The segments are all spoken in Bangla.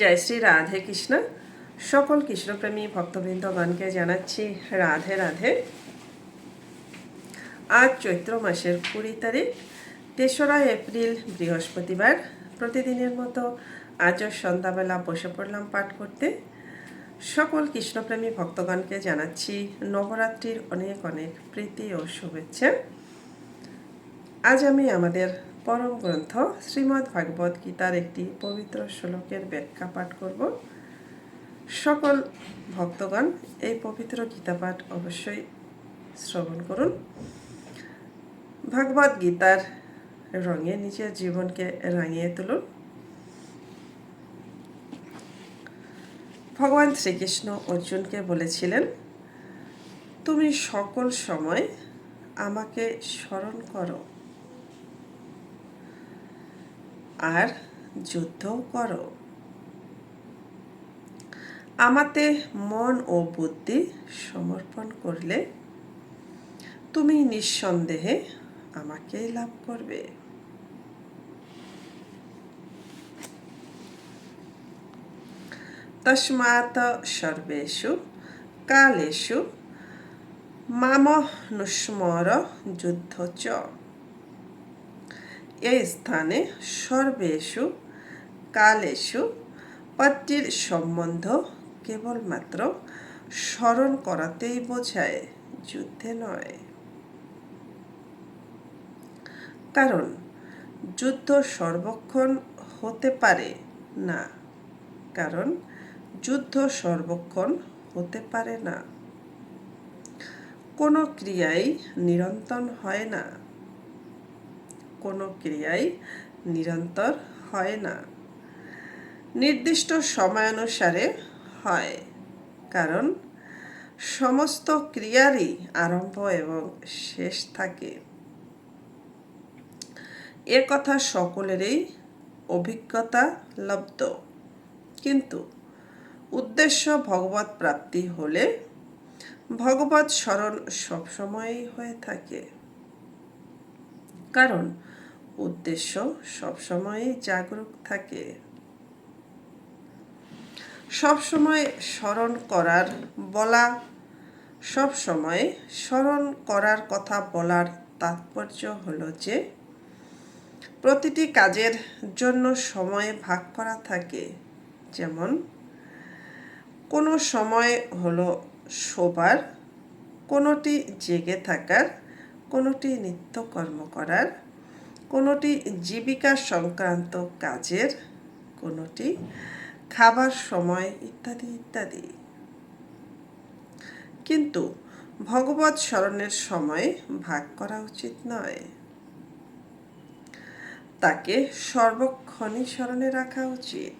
জয় শ্রী রাধে কৃষ্ণ। সকল কৃষ্ণপ্রেমী ভক্তবৃন্দগণকে জানাচ্ছি রাধে রাধে। আজ চৈত্র মাসের কুড়ি তারিখ, তেসরা এপ্রিল, বৃহস্পতিবার। প্রতিদিনের মতো আজও সন্ধ্যাবেলা বসে পড়লাম পাঠ করতে। সকল কৃষ্ণপ্রেমী ভক্তগণকে জানাচ্ছি নবরাত্রির অনেক অনেক প্রীতি ও শুভেচ্ছা। আজ আমি আমাদের পরম গ্রন্থ শ্রীমদ্ ভাগবত গীতার একটি পবিত্র শ্লোকের ব্যাখ্যা পাঠ করব। সকল ভক্তগণ, এই পবিত্র গীতা পাঠ অবশ্যই শ্রবণ করুন। ভাগবত গীতার রঙে, নিজের জীবনকে রাঙিয়ে তুলুন। ভগবান শ্রীকৃষ্ণ অর্জুনকে বলেছিলেন, তুমি সকল সময় আমাকে স্মরণ করো। আর যুদ্ধ করো। আমাতে মন ও বুদ্ধি সমর্পণ করলে তুমি নিঃসন্দেহে আমাকেই লাভ করবে। তস্মাৎ সর্বেষু কালেষু মামনুস্মর যুদ্ধ চ। এই স্থানে সর্বেষু, কালেষু পত্রির সম্বন্ধ কেবলমাত্র স্মরণ করাতেই বোঝায়, যুদ্ধে নয়। কারণ, যুদ্ধ সর্বক্ষণ হতে পারে না। কারণ, যুদ্ধ সর্বক্ষণ হতে পারে না। কোনো ক্রিয়াই নিরন্তর হয় না। কোনো ক্রিয়াই নিরন্তর হয় না। নির্দিষ্ট সময়ানুসারে হয়, কারণ সমস্ত ক্রিয়ারই আরম্ভ এবং শেষ থাকে। এ কথা সকলেরই অভিজ্ঞতা লব্ধ। কিন্তু উদ্দেশ্য ভগবত প্রাপ্তি হলে ভগবত স্মরণ সবসময়ই হয়ে থাকে। কারণ উদ্দেশ্য সবসময়ই জাগরুক থাকে। সবসময় স্মরণ করার বলা সব সময় স্মরণ করার কথা বলার তাৎপর্য হলো যে, প্রতিটি কাজের জন্য সময় ভাগ করা থাকে। যেমন, কোনো সময় হলো শোবার, কোনোটি জেগে থাকার কোনোটি নিত্যকর্ম করার, কোনোটি জীবিকা সংক্রান্ত কাজের, কোনোটি খাবার সময় ইত্যাদি ইত্যাদি। কিন্তু ভগবত স্মরণের সময় ভাগ করা উচিত নয়। তাকে সর্বক্ষণই স্মরণে রাখা উচিত।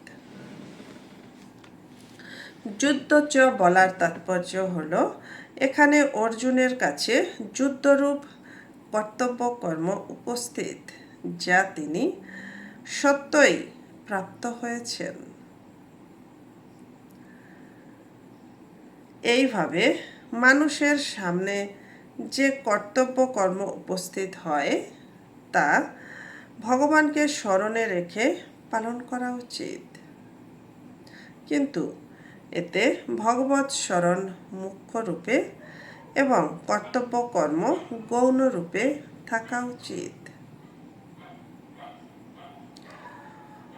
যুদ্ধ চ বলার তাৎপর্য হল, এখানে অর্জুনের কাছে যুদ্ধরূপ কর্তব্য কর্ম উপস্থিত, যা তিনি সত্যই প্রাপ্ত হয়েছেন। এইভাবে মানুষের সামনে যে কর্তব্য কর্ম উপস্থিত হয়, তা ভগবানকে স্মরণে রেখে পালন করা উচিত। কিন্তু এতে ভগবত স্মরণ মুখ্য রূপে এবং কর্তব্য কর্ম গৌণ রূপে থাকা উচিত।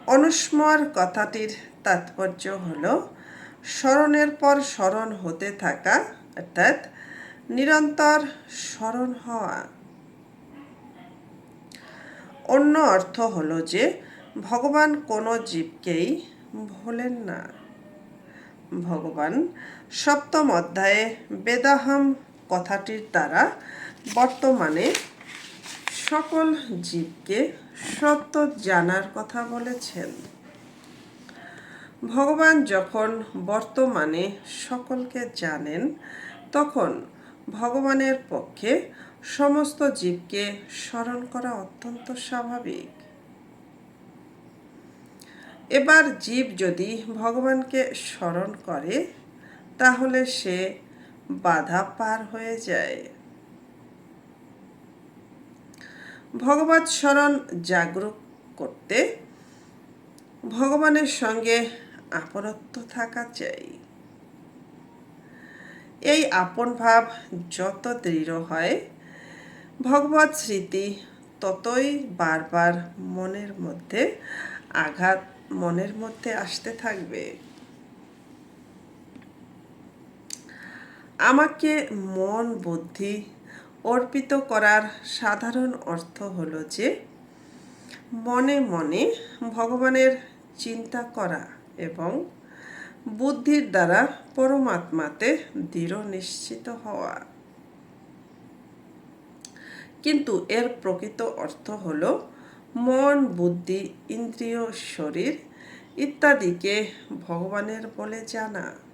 অনুস্মর কথাটির তাৎপর্য হল স্মরণের পর স্মরণ হতে থাকা, অর্থাৎ নিরন্তর স্মরণ হওয়া। অন্য অর্থ হলো যে, ভগবান কোনো জীবকেই ভোলেন না। ভগবান সপ্তম অধ্যায়ে বেদাহম কথাটির দ্বারা বর্তমানে সকল জীবকে সত্য জানার কথা বলেছেন। ভগবান যখন বর্তমানে সকলকে জানেন, তখন ভগবানের পক্ষে সমস্ত জীবকে স্মরণ করা অত্যন্ত স্বাভাবিক। এবার জীব যদি ভগবানকে স্মরণ করে, তাহলে সে বাধা পার হয়ে যায়। ভগবত স্মরণ জাগরুক করতে ভগবানের সঙ্গে আপনত্ব থাকা চাই। এই আপন ভাব যত দৃঢ় হয় ভগবত স্মৃতি ততই বারবার মনের মধ্যে আঘাত, মনের মধ্যে আসতে থাকবে। আমাকে মন বুদ্ধি অর্পিত করার সাধারণ অর্থ হলো যে, মনে মনে ভগবানের চিন্তা করা এবং বুদ্ধির দ্বারা পরমাত্মাতে দৃঢ় নিশ্চিত হওয়া। কিন্তু এর প্রকৃত অর্থ হল মন, বুদ্ধি, ইন্দ্রিয়, শরীর ইত্যাদিকে ভগবানের বলে জানা।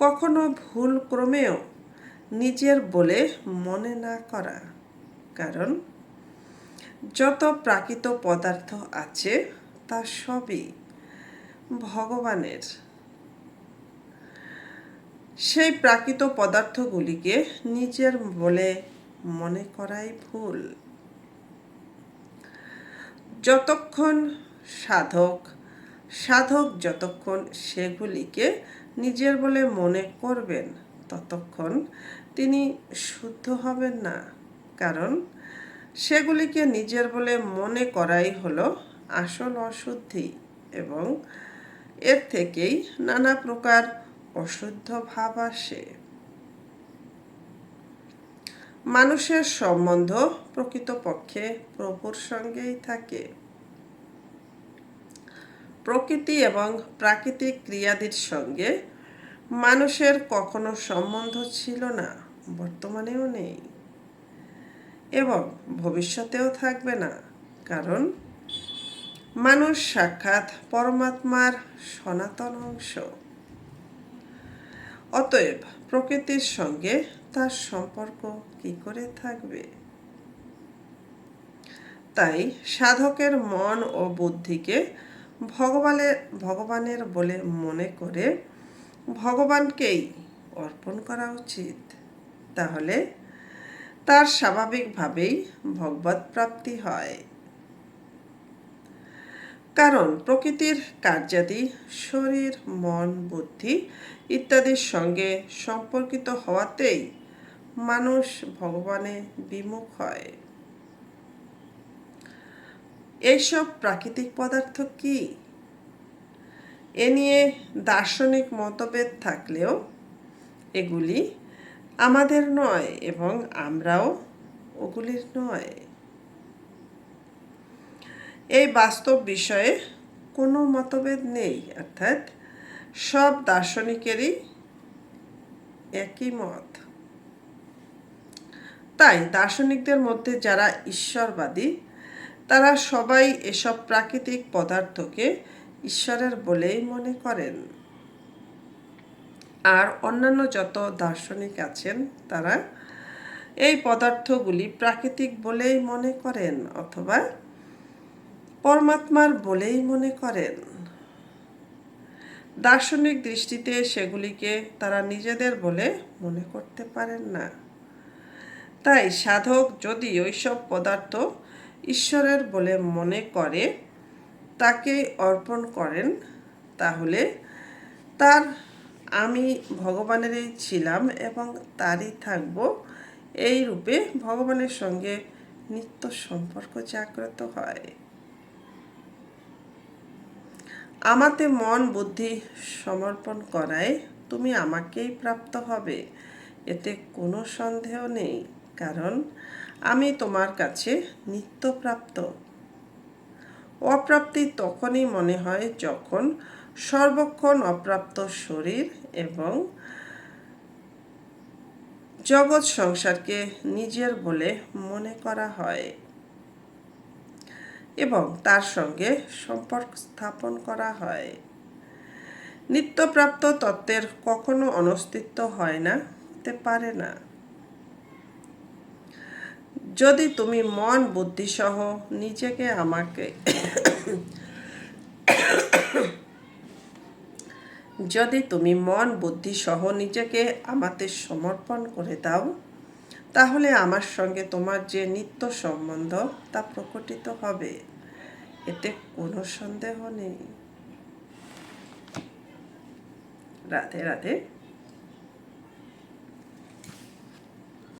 কখনো ভুল ক্রমেও নিজের বলে মনে না করা। কারণ যত প্রাকৃত পদার্থ আছে, তা সবই ভগবানের। সেই প্রাকৃত পদার্থগুলিকে নিজের বলে মনে করাই ভুল। যতক্ষণ সাধক সাধক যতক্ষণ সেগুলিকে নিজের বলে মনে করবেন ততক্ষণ তিনি শুদ্ধ হবেন না। কারণ সেগুলিকে নিজের বলে মনে করাই হলো আসল অশুদ্ধি এবং এর থেকেই নানা প্রকার অশুদ্ধ ভাব আসে। মানুষের সম্বন্ধ প্রকৃতপক্ষে প্রভুর সঙ্গেই থাকে। প্রকৃতি এবং প্রাকৃতিক ক্রিয়াদির সঙ্গে মানুষের কখনো সম্বন্ধ ছিল না, বর্তমানেও নেই এবং ভবিষ্যতেও থাকবে না। কারণ মানুষ সাক্ষাৎ পরমাত্মার সনাতন অংশ। অতএব প্রকৃতির সঙ্গে তার সম্পর্ক কি করে থাকবে? তাই সাধকের মন ও বুদ্ধিকে ভগবানের ভগবানের বলে মনে করে ভগবানকেই অর্পণ করা উচিত। তাহলে তার স্বাভাবিকভাবেই ভগবত প্রাপ্তি হয়। কারণ প্রকৃতির কার্যাদি, শরীর, মন, বুদ্ধি ইত্যাদির সঙ্গে সম্পর্কিত হওয়াতেই মানুষ ভগবানে বিমুখ হয়। এইসব প্রাকৃতিক পদার্থ কি? এ নিয়ে দার্শনিক মতভেদ থাকলেও এগুলি আমাদের নয় এবং আমরাও ওগুলির নয়। এই বাস্তব বিষয়ে কোনো মতভেদ নেই, অর্থাৎ সব দার্শনিকেরই একই মত। তাই দার্শনিকদের মধ্যে যারা ঈশ্বরবাদী তারা সবাই এসব প্রাকৃতিক পদার্থকে ঈশ্বরের বলেই মনে করেন। আর অন্যান্য যত দার্শনিক আছেন, তারা এই পদার্থগুলি প্রাকৃতিক বলেই মনে করেন অথবা পরমাত্মার বলেই মনে করেন। দার্শনিক দৃষ্টিতে সেগুলিকে তারা নিজেদের বলে মনে করতে পারেন না। তাই সাধক যদি ওইসব পদার্থ ঈশ্বরের বলে মনে করে, তাকে অর্পণ করেন, তাহলে তার আমি ভগবানেরই ছিলাম এবং তারই থাকব। এই রূপে ভগবানের সঙ্গে নিত্য সম্পর্ক জাগ্রত হয়। আমাতে মন বুদ্ধি সমর্পণ করায় তুমি আমাকেই প্রাপ্ত হবে। এতে কোনো সন্দেহ নেই, কারণ আমি তোমার কাছে নিত্যপ্রাপ্ত। অপ্রাপ্তি তখনই মনে হয় যখন সর্বক্ষণ অপ্রাপ্ত শরীর এবং জগৎ সংসারকে নিজের বলে মনে করা হয় এবং তার সঙ্গে সম্পর্ক স্থাপন করা হয়। নিত্যপ্রাপ্ত তত্ত্বের কখনো অনস্তিত্ব হয় না, হতে পারে না। যদি তুমি মন বুদ্ধি সহ নিজেকে আমাকে যদি তুমি মন বুদ্ধি সহ নিজেকে আমাতে সমর্পণ করে দাও, তাহলে আমার সঙ্গে তোমার যে নিত্য সম্বন্ধ তা প্রকটিত হবে। এতে কোনো সন্দেহ নেই। রাধে রাধে।